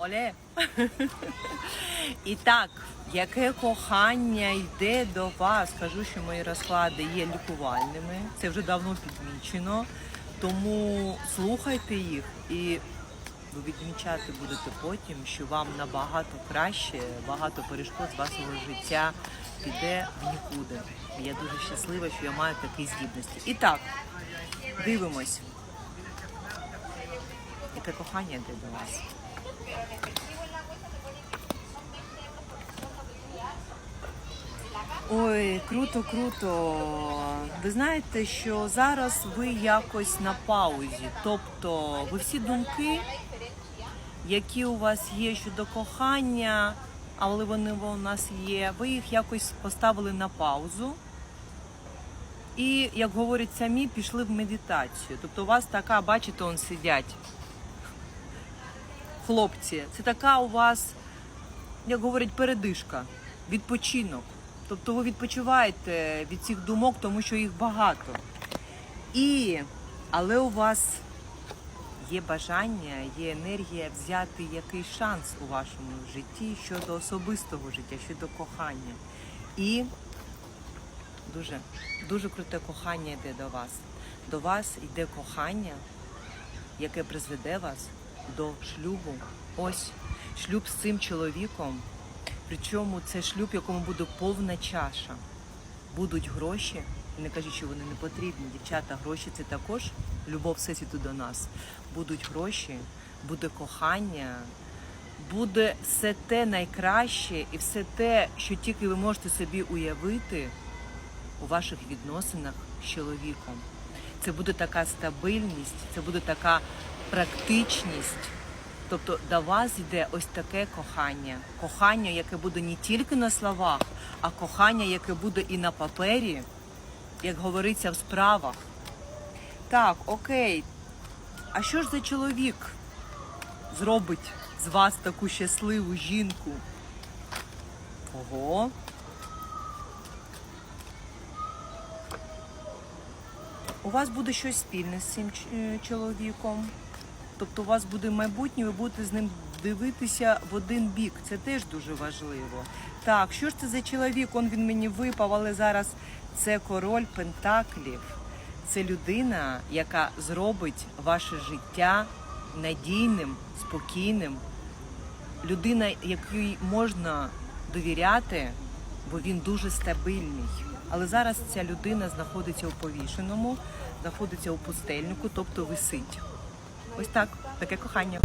Оле. І так, яке кохання йде до вас? Кажу, що мої розклади є лікувальними. Це вже давно підмічено. Тому слухайте їх і ви відмічати будете потім, що вам набагато краще, багато перешкод з вашого життя піде в нікуди. Я дуже щаслива, що я маю такі здібності. І так, дивимось. Яке кохання йде до вас? Ой, круто, круто. Ви знаєте, що зараз ви якось на паузі. Тобто, ви всі думки, які у вас є щодо кохання, але вони у нас є, ви їх якось поставили на паузу. І, як говорять самі, пішли в медитацію. Тобто у вас така, бачите, он сидять. Хлопці, це така у вас, як говорять, передишка, відпочинок. Тобто ви відпочиваєте від цих думок, тому що їх багато. І, але у вас є бажання, є енергія взяти якийсь шанс у вашому житті щодо особистого життя, щодо кохання. І дуже, дуже круте кохання йде до вас. До вас йде кохання, яке призведе вас до шлюбу. Ось шлюб з цим чоловіком. Причому це шлюб, якому буде повна чаша. Будуть гроші. Не кажіть, що вони не потрібні. Дівчата, гроші це також любов всесвіту до нас. Будуть гроші, буде кохання, буде все те найкраще і все те, що тільки ви можете собі уявити у ваших відносинах з чоловіком. Це буде така стабильність, це буде така практичність. Тобто до вас йде ось таке кохання. Кохання, яке буде не тільки на словах, а кохання, яке буде і на папері, як говориться в справах. Так, окей. А що ж за чоловік зробить з вас таку щасливу жінку? Ого. У вас буде щось спільне з цим е, чоловіком. Тобто у вас буде майбутнє, ви будете з ним дивитися в один бік. Це теж дуже важливо. Так, що ж це за чоловік? Он він мені випав, але зараз це король Пентаклів. Це людина, яка зробить ваше життя надійним, спокійним. Людина, якій можна довіряти, бо він дуже стабільний. Але зараз ця людина знаходиться у повішеному, знаходиться у пустельнику, тобто висить. Ось так, таке кохання.